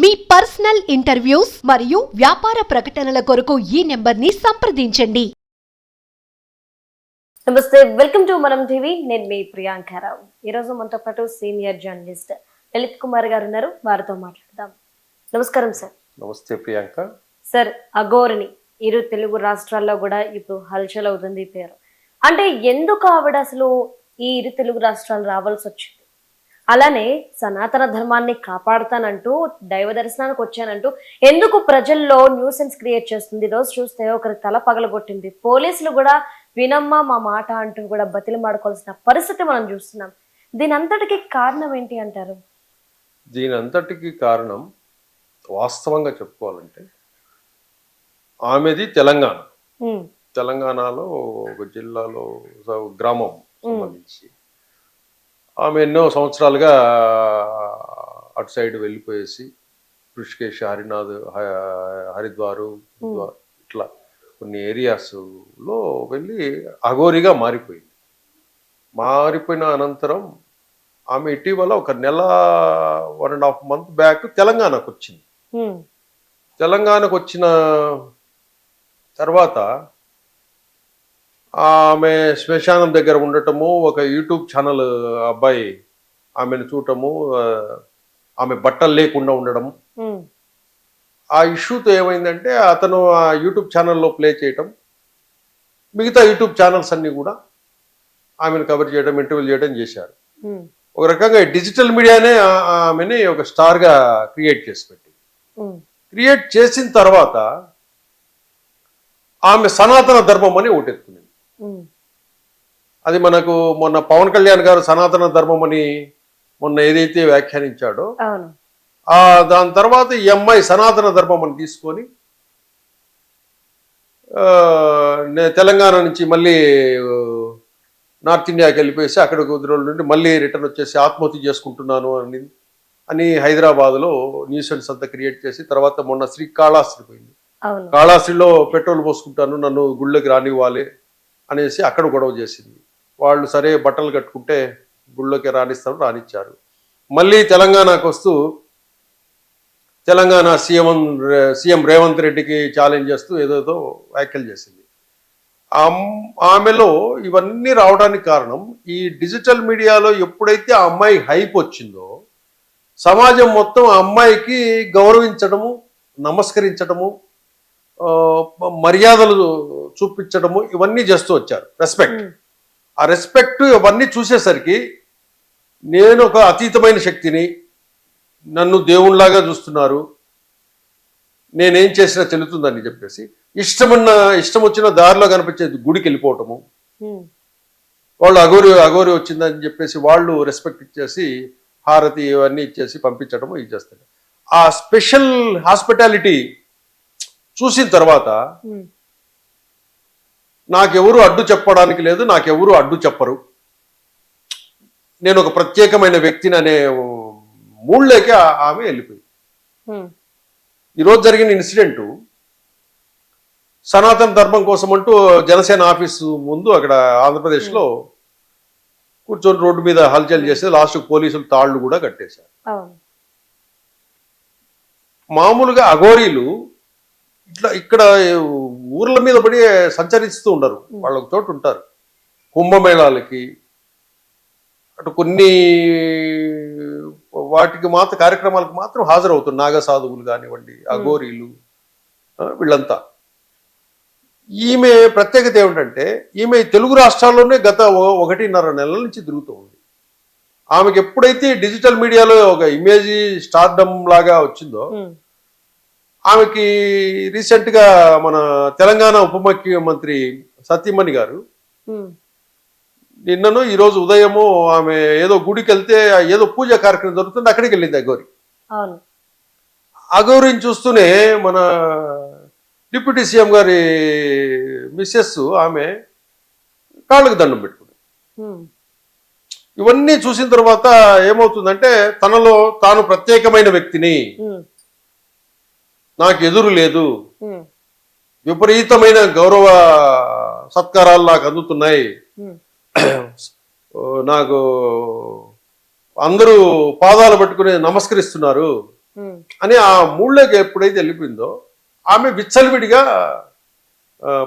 మీ personal interviews మరియు వ్యాపార ప్రకటనల కొరకు ఈ నెంబర్ని సంప్రదించండి. నమస్తే వెల్కమ్ టు మనం టీవీ. నేను మీ ప్రియాంకారావు ఈరోజు మనతో పాటు సీనియర్ జర్నలిస్ట్ లలిత్ కుమార్ గారు ఉన్నారు. వారితో మాట్లాడదాం. నమస్కారం సార్. నమస్తే ప్రియాంక. సార్ అఘోరిని. ఇరు తెలుగు రాష్ట్రాల్లో కూడా ఇప్పుడు హల్చల్ అవుతుంది ఈ పేరు. అంటే ఎందుకు ఆవిడ అసలు ఈ ఇరు తెలుగు రాష్ట్రాలు రావాల్సి వచ్చింది? అలానే సనాతన ధర్మాన్ని కాపాడుతానంటూ దైవ దర్శనానికి వచ్చానంటూ ఎందుకు ప్రజల్లో న్యూసెన్స్ క్రియేట్ చేస్తుంది? రోజు చూస్తే ఒకరి తల పగలగొట్టింది. పోలీసులు కూడా వినమ్మా మా మాట అంటూ కూడా బతిలు మాడుకోవాల్సిన పరిస్థితి మనం చూస్తున్నాం. దీని అంతటికి కారణం ఏంటి అంటారు? దీని అంతటికి కారణం వాస్తవంగా చెప్పుకోవాలంటే ఆమెది తెలంగాణ. తెలంగాణలో ఒక జిల్లాలో గ్రామం సంబంధించి. ఆమె ఎన్నో సంవత్సరాలుగా అటు సైడ్ వెళ్ళిపోయేసి ఋషికేశ్ హరినాథ్ హరిద్వారు ఇట్లా కొన్ని ఏరియాస్లో వెళ్ళి అఘోరిగా మారిపోయింది. మారిపోయిన అనంతరం ఆమె ఇటీవల ఒక నెల one and half month back తెలంగాణకు వచ్చింది తెలంగాణకు వచ్చిన తర్వాత ఆమె శ్మశానం దగ్గర ఉండటము ఒక యూట్యూబ్ ఛానల్ అబ్బాయి ఆమెను చూడటము ఆమె బట్టలు లేకుండా ఉండడం ఆ ఇష్యూతో ఏమైందంటే అతను ఆ యూట్యూబ్ ఛానల్లో ప్లే చేయటం మిగతా యూట్యూబ్ ఛానల్స్ అన్నీ కూడా ఆమెను కవర్ చేయడం ఇంటర్వ్యూ చేయడం చేశారు. ఒక రకంగా డిజిటల్ మీడియానే ఆమెని ఒక స్టార్గా క్రియేట్ చేసి పెట్టింది. ఉమ్, క్రియేట్ చేసిన తర్వాత ఆమె సనాతన ధర్మం అని ఉమ్, అది మనకు మొన్న పవన్ కళ్యాణ్ గారు సనాతన ధర్మం అని మొన్న ఏదైతే వ్యాఖ్యానించాడో ఆ దాని తర్వాత ఈ అమ్మాయి సనాతన ధర్మం అని తీసుకొని తెలంగాణ నుంచి మళ్ళీ నార్త్ ఇండియాకి వెళ్ళిపోయేసి అక్కడ కొద్ది రోజుల నుండి మళ్ళీ రిటర్న్ వచ్చేసి ఆత్మహత్య చేసుకుంటున్నాను అని అని హైదరాబాద్లో న్యూసెన్స్ అంతా క్రియేట్ చేసి తర్వాత మొన్న శ్రీకాళహస్తి పోయింది. అవును. కాళాశ్రీలో పెట్రోల్ పోసుకుంటాను నన్ను గుళ్ళకి రానివ్వాలి అనేసి అక్కడ గొడవ చేసింది. వాళ్ళు సరే బట్టలు కట్టుకుంటే గుళ్ళోకి రాణిస్తాను రానిచ్చారు. మళ్ళీ తెలంగాణకు వస్తూ తెలంగాణ సీఎం సీఎం రేవంత్ రెడ్డికి ఛాలెంజ్ చేస్తూ ఏదేదో వ్యాఖ్యలు చేసింది. ఆమెలో ఇవన్నీ రావడానికి కారణం ఈ డిజిటల్ మీడియాలో ఎప్పుడైతే ఆ అమ్మాయి హైప్ వచ్చిందో సమాజం మొత్తం ఆ అమ్మాయికి గౌరవించడము నమస్కరించడము మర్యాదలు చూపించడము ఇవన్నీ చేస్తూ వచ్చారు. రెస్పెక్ట్ ఆ రెస్పెక్ట్ ఇవన్నీ చూసేసరికి నేను ఒక అతీతమైన శక్తిని నన్ను దేవుణ్లాగా చూస్తున్నారు. నేనేం చేసినా చెల్లుతుందని చెప్పేసి ఇష్టమున్న ఇష్టం వచ్చిన దారిలో కనిపించే గుడికి వెళ్ళిపోవటము. వాళ్ళు అగోరి అగోరి వచ్చిందని చెప్పేసి వాళ్ళు రెస్పెక్ట్ ఇచ్చేసి హారతి ఇవన్నీ ఇచ్చేసి పంపించడము ఇది చేస్తారు. ఆ స్పెషల్ హాస్పిటాలిటీ చూసిన తర్వాత నాకెవరు అడ్డు చెప్పడానికి లేదు నాకెవరు అడ్డు చెప్పరు. నేను ఒక ప్రత్యేకమైన వ్యక్తిని అనే మూళ్ళకి ఆమె వెళ్ళిపోయింది. ఉమ్, ఈరోజు జరిగిన ఇన్సిడెంట్ సనాతన ధర్మం కోసం అంటూ జనసేన ఆఫీసు ముందు అక్కడ ఆంధ్రప్రదేశ్లో కూర్చొని రోడ్డు మీద హల్చల్ చేస్తే లాస్ట్ పోలీసులు తాళ్ళు కూడా కట్టేశారు. మామూలుగా అఘోరీలు ఇట్లా ఇక్కడ ఊర్ల మీద పడి సంచరిస్తూ ఉండరు. వాళ్ళు ఒక చోటు ఉంటారు. కుంభమేళాలకి అటు కొన్ని వాటికి మాత్రం కార్యక్రమాలకు మాత్రం హాజరవుతారు నాగ సాధువులు కానివ్వండి అఘోరీలు వీళ్ళంతా. ఈమె ప్రత్యేకత ఏమిటంటే ఈమె తెలుగు రాష్ట్రాల్లోనే గత ఒకటిన్నర నెలల నుంచి తిరుగుతూ ఉంది. ఆమెకి ఎప్పుడైతే డిజిటల్ మీడియాలో ఒక ఇమేజ్ స్టార్డమ్ లాగా వచ్చిందో ఆమెకి రీసెంట్గా మన తెలంగాణ ఉప ముఖ్యమంత్రి సత్యమణి గారు నిన్నను ఈ రోజు ఉదయము ఆమె ఏదో గుడికి వెళ్తే ఏదో పూజ కార్యక్రమం జరుగుతుంది అక్కడికి వెళ్ళింది అగోరి అగోరిని చూస్తూనే మన డిప్యూటీ సీఎం గారి మిస్సెస్ ఆమె కాళ్ళకు దండం పెట్టుకుంది. ఇవన్నీ చూసిన తర్వాత ఏమవుతుందంటే తనలో తాను ప్రత్యేకమైన వ్యక్తిని నాకు ఎదురు లేదు విపరీతమైన గౌరవ సత్కారాలు నాకు అందుతున్నాయి. నాకు అందరూ పాదాలు పట్టుకుని నమస్కరిస్తున్నారు. అని ఆ మూడులోకి ఎప్పుడైతే వెళ్ళిపోయిందో ఆమె విచ్చలవిడిగా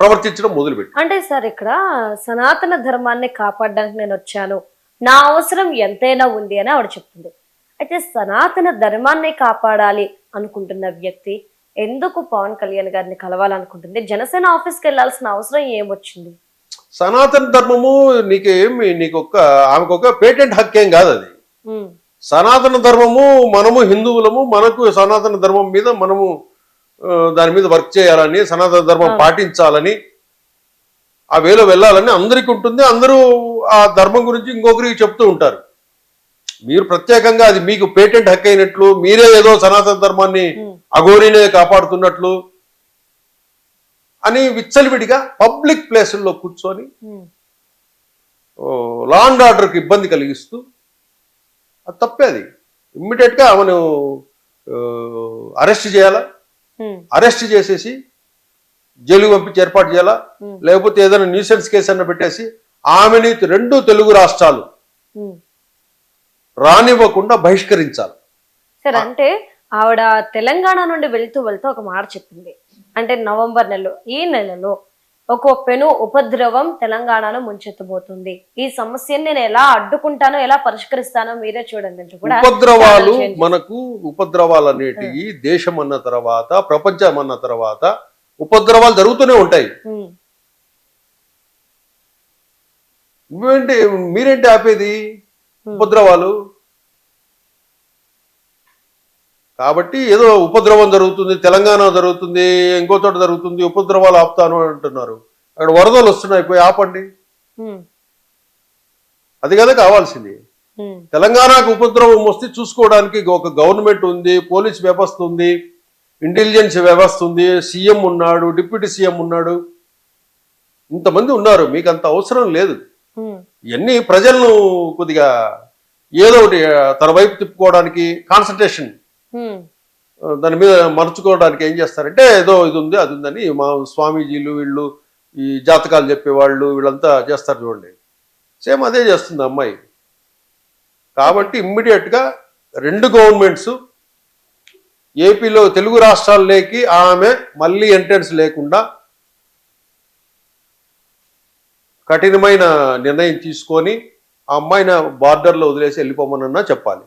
ప్రవర్తించడం మొదలుపెట్టి అంటే సార్ ఇక్కడ సనాతన ధర్మాన్ని కాపాడడానికి నేను వచ్చాను. నా అవసరం ఎంతైనా ఉంది అని ఆవిడ చెప్తుంది. అయితే సనాతన ధర్మాన్ని కాపాడాలి అనుకుంటున్న వ్యక్తి ఎందుకు పవన్ కళ్యాణ్ గారిని కలవాలనుకుంటుంది? జనసేన ఆఫీస్కి వెళ్ళాల్సిన అవసరం ఏమొచ్చింది? సనాతన ధర్మము నీకేమి నీకు ఒక ఆమెకు ఒక పేటెంట్ హక్కేం కాదు అది. సనాతన ధర్మము మనము హిందువులము మనకు సనాతన ధర్మం మీద మనము దాని మీద వర్క్ చేయాలని సనాతన ధర్మం పాటించాలని ఆ వేలో వెళ్ళాలని అందరికీ ఉంటుంది. అందరూ ఆ ధర్మం గురించి ఇంకొకరికి చెప్తూ ఉంటారు. మీరు ప్రత్యేకంగా అది మీకు పేటెంట్ హక్కు అయినట్లు మీరే ఏదో సనాతన ధర్మాన్ని అఘోరినే కాపాడుతున్నట్లు అని విచ్చలవిడిగా పబ్లిక్ ప్లేసుల్లో కూర్చొని లా అండ్ ఆర్డర్కి ఇబ్బంది కలిగిస్తూ అది తప్పే అది. ఇమ్మీడియట్గా ఆమెను అరెస్ట్ చేయాలా? అరెస్ట్ చేసేసి జైలుకి పంపించి ఏర్పాటు చేయాలా? లేకపోతే ఏదైనా న్యూసెన్స్ కేసు అన్న పెట్టేసి ఆమెని రెండు తెలుగు రాష్ట్రాలు. రానివ్వకుండా బహిష్కరించాలి. సరే అంటే ఆవిడ తెలంగాణ నుండి వెళ్తూ వెళ్తూ ఒక మాట చెప్పింది. అంటే నవంబర్ నెలలో ఈ నెలలో ఒక పెను ఉపద్రవం తెలంగాణను ముంచెత్తబోతుంది. ఈ సమస్యని నేను ఎలా అడ్డుకుంటానో ఎలా పరిష్కరిస్తానో మీరే చూడండి ఉపద్రవాలు మనకు ఉపద్రవాలు అనేటివి దేశం అన్న తర్వాత ప్రపంచం అన్న తర్వాత ఉపద్రవాలు జరుగుతూనే ఉంటాయి. మీరేంటి ఆపేది? ఉపద్రవాలు? కాబట్టి ఏదో ఉపద్రవం జరుగుతుంది తెలంగాణ జరుగుతుంది ఇంకో చోట జరుగుతుంది ఉపద్రవాలు ఆపుతాను అంటున్నారు. అక్కడ వరదలు వస్తున్నాయి పోయి ఆపండి. అది కదా కావాల్సింది. తెలంగాణకు ఉపద్రవం వస్తే చూసుకోవడానికి ఒక గవర్నమెంట్ ఉంది పోలీస్ వ్యవస్థ ఉంది ఇంటెలిజెన్స్ వ్యవస్థ ఉంది సీఎం ఉన్నాడు డిప్యూటీ సీఎం ఉన్నాడు. ఇంతమంది ఉన్నారు మీకు అంత అవసరం లేదు. ఇవన్నీ ప్రజలను కొద్దిగా ఏదో ఒకటి తన వైపు తిప్పుకోవడానికి కాన్సన్ట్రేషన్ దాని మీద మరుచుకోవడానికి ఏం చేస్తారంటే ఏదో ఇది ఉంది అది ఉందని మా స్వామీజీలు వీళ్ళు ఈ జాతకాలు చెప్పేవాళ్ళు వీళ్ళంతా చేస్తారు చూడండి. సేమ్ అదే చేస్తుంది అమ్మాయి. కాబట్టి ఇమ్మీడియట్గా రెండు గవర్నమెంట్స్ ఏపీలో తెలుగు రాష్ట్రాల్లోకి ఆమె మళ్ళీ ఎంట్రన్స్ లేకుండా కఠినమైన నిర్ణయం తీసుకొని ఆ అమ్మాయిని బార్డర్లో వదిలేసి వెళ్ళిపోమనన్నా చెప్పాలి.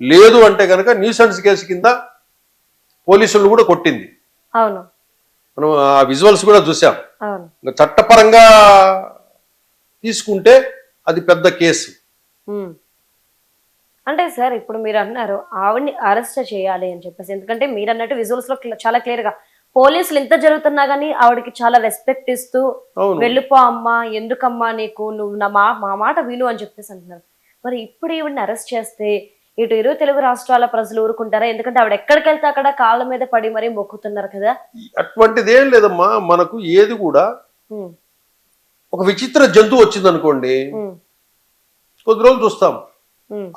లేదు అంటే కనుక న్యూసెన్స్ కేసు కింద పోలీసులు కూడా కొట్టింది. అవును. మనం ఆ విజువల్స్ కూడా చూసాం. చట్టపరంగా తీసుకుంటే అది పెద్ద కేసు. అంటే సార్ ఇప్పుడు మీరు అన్నారు ఆవిడ్ని అరెస్ట్ చేయాలి అని చెప్పేసి. ఎందుకంటే మీరు అన్నట్టు విజువల్స్లో చాలా క్లియర్గా పోలీసులు ఇంత జరుగుతున్నా గానీ ఆవిడకి చాలా రెస్పెక్ట్ ఇస్తూ వెళ్ళిపో అమ్మా ఎందుకమ్మా నీకు నువ్వు నా మా మా మాట విను అని చెప్పేసి అంటున్నారు. మరి ఇప్పుడు ఈవిడ్ని అరెస్ట్ చేస్తే ఇటు ఇరు తెలుగు రాష్ట్రాల ప్రజలు ఊరుకుంటారా? ఎందుకంటే ఆవిడ ఎక్కడికి వెళ్తే అక్కడ కాళ్ళ మీద పడి మరీ మొక్కుతున్నారు కదా. అటువంటిది ఏం లేదమ్మా. మనకు ఏది కూడా ఒక విచిత్ర జంతువు వచ్చింది అనుకోండి కొద్ది రోజులు చూస్తాం.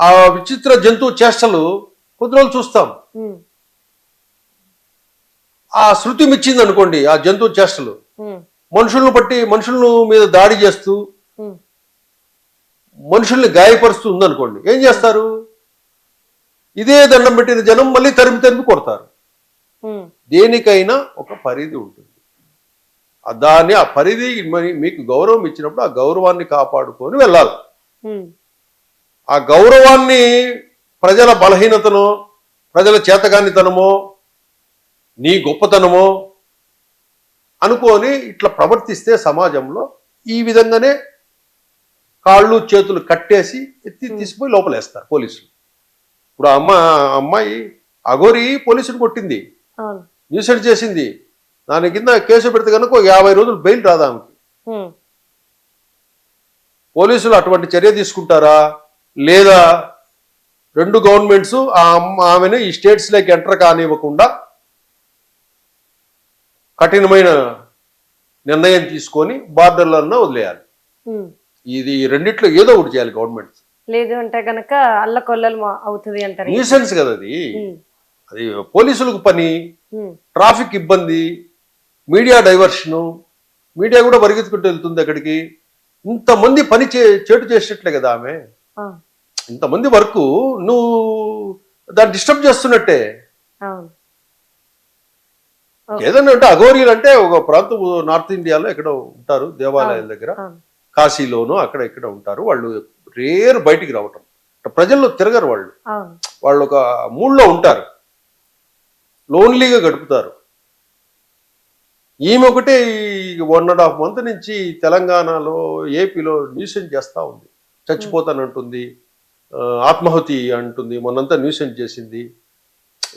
ఆ విచిత్ర జంతువు చేష్టలు కొద్ది రోజులు చూస్తాం. ఆ శృతి మిచ్చింది అనుకోండి ఆ జంతువు చేష్టలు. మనుషులను బట్టి మనుషులను మీద దాడి చేస్తూ మనుషుల్ని గాయపరుస్తూ ఉందనుకోండి ఏం చేస్తారు? ఇదే దండం పెట్టిన జనం మళ్ళీ తరిమి తరిమి కొడతారు. దేనికైనా ఒక పరిధి ఉంటుంది. దాన్ని ఆ పరిధి మీకు గౌరవం ఇచ్చినప్పుడు ఆ గౌరవాన్ని కాపాడుకొని వెళ్ళాలి. ఆ గౌరవాన్ని ప్రజల బలహీనతనో ప్రజల చేతగానితనమో నీ గొప్పతనమో అనుకొని ఇట్లా ప్రవర్తిస్తే సమాజంలో ఈ విధంగానే కాళ్ళు చేతులు కట్టేసి ఎత్తి తీసిపోయి లోపలేస్తారు పోలీసులు. ఇప్పుడు అమ్మ అమ్మాయి అఘోరి పోలీసులు కొట్టింది. న్యూసెన్స్ చేసింది. దాని కింద కేసు పెడితే కనుక యాభై రోజులు బెయిల్ రాదా ఆమెకి. పోలీసులు అటువంటి చర్య తీసుకుంటారా? లేదా రెండు గవర్నమెంట్స్ ఆ ఆమెను ఈ స్టేట్స్లోకి ఎంటర్ కానివ్వకుండా కఠినమైన నిర్ణయం తీసుకొని బార్డర్లన్నా వదిలేయాలి. ఇది రెండిట్లో ఏదో ఒకటి చేయాలి గవర్నమెంట్ లేదు అంటే గనక అల్లకొల్లలు అవుతుంది అంటారు. న్యూసెన్స్ కదా అది. అది పోలీసులకు పని ట్రాఫిక్ ఇబ్బంది మీడియా డైవర్షను మీడియా కూడా పరిగెత్తుకుంటూ వెళ్తుంది అక్కడికి. ఇంతమంది పని చే చేటు చేసేట్లే కదా ఆమె. ఇంతమంది వర్క్ నువ్వు దాన్ని డిస్టర్బ్ చేస్తున్నట్టే. ఏదన్నా అంటే అఘోరీలు అంటే ఒక ప్రాంతం నార్త్ ఇండియాలో ఎక్కడ ఉంటారు దేవాలయాల దగ్గర. కాశీలోను అక్కడ ఇక్కడ ఉంటారు. వాళ్ళు రేరు బయటికి రావటం. ప్రజల్లో తిరగరు వాళ్ళు. వాళ్ళు ఒక మూడ్లో ఉంటారు. లోన్లీగా గడుపుతారు. ఈమె ఒకటే ఈ వన్ అండ్ హాఫ్ మంత్ నుంచి తెలంగాణలో ఏపీలో న్యూసెన్స్ చేస్తూ ఉంది. చచ్చిపోతానంటుంది. ఆత్మాహుతి అంటుంది. మొన్నంతా న్యూసెన్స్ చేసింది.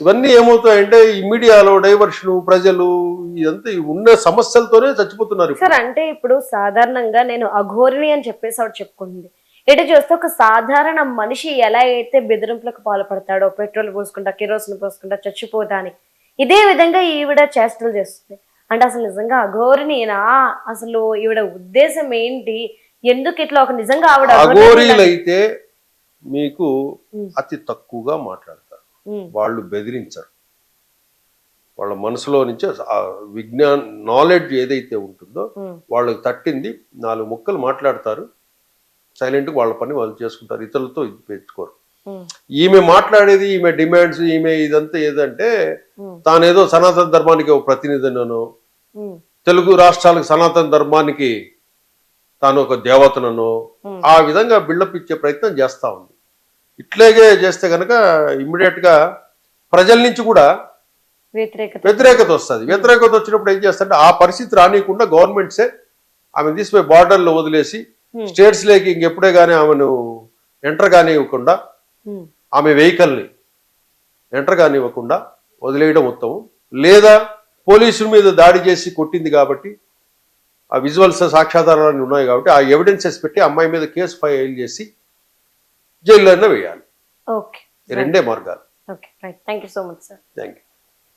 ఇవన్నీ ఏమవుతాయంటే ఈ మీడియాలో డైవర్షన్ ప్రజలు ఇదంతా ఉన్న సమస్యలతోనే చచ్చిపోతున్నారు. సార్ అంటే ఇప్పుడు సాధారణంగా నేను అఘోరిని అని చెప్పేసి ఆవిడ చెప్పుకుంటుంది. ఎటు చూస్తే ఒక సాధారణ మనిషి ఎలా అయితే బెదిరింపులకు పాల్పడతాడో పెట్రోల్ పోసుకుంటా కిరోసిన్ పోసుకుంటా చచ్చిపోతా అని ఇదే విధంగా ఈవిడ చేష్టలు చేస్తుంది. అంటే అసలు నిజంగా అఘోరినినా అసలు ఈవిడ ఉద్దేశం ఏంటి? ఎందుకు ఇట్లా ఒక నిజంగా ఆవిడ అఘోరిని అఘోరీలు అయితే మీకు. అతి తక్కువగా మాట్లాడతారు. వాళ్ళు బెదిరించరు. వాళ్ళ మనసులో నుంచి ఆ విజ్ఞాన్ నాలెడ్జ్ ఏదైతే ఉంటుందో వాళ్ళకి తట్టింది నాలుగు ముక్కలు మాట్లాడతారు. సైలెంట్గా వాళ్ళ పని వాళ్ళు చేసుకుంటారు. ఇతరులతో ఇది పెంచుకోరు ఈమె మాట్లాడేది ఈమె డిమాండ్స్ ఈమె ఇదంతా ఏదంటే తానేదో సనాతన ధర్మానికి ఒక ప్రతినిధినను తెలుగు రాష్ట్రాలకు సనాతన ధర్మానికి తాను ఒక దేవతనను. ఆ విధంగా బిల్డప్ ఇచ్చే ప్రయత్నం చేస్తా ఉంది. ఇట్లాగే చేస్తే కనుక ఇమ్మీడియట్గా ప్రజల నుంచి కూడా వ్యతిరేకత. వస్తుంది. వ్యతిరేకత వచ్చినప్పుడు ఏం చేస్తారంటే ఆ పరిస్థితి రానియకుండా గవర్నమెంట్సే ఆమె తీసిపోయి బార్డర్లో వదిలేసి స్టేట్స్ లేకి ఇంకెప్పుడే కానీ ఆమెను ఎంటర్ కానివ్వకుండా ఉమ్, ఆమె వెహికల్ని ఎంటర్ కానివ్వకుండా వదిలేయడం ఉత్తమం. లేదా పోలీసుల మీద దాడి చేసి కొట్టింది కాబట్టి ఆ విజువల్స్ సాక్ష్యాధారాలు ఉన్నాయి కాబట్టి ఆ ఎవిడెన్సెస్ పెట్టి అమ్మాయి మీద కేసు ఫైల్ చేసి జైల్లోనే వేయాలి. రెండే మార్గాలు. Thank you so much sir thank you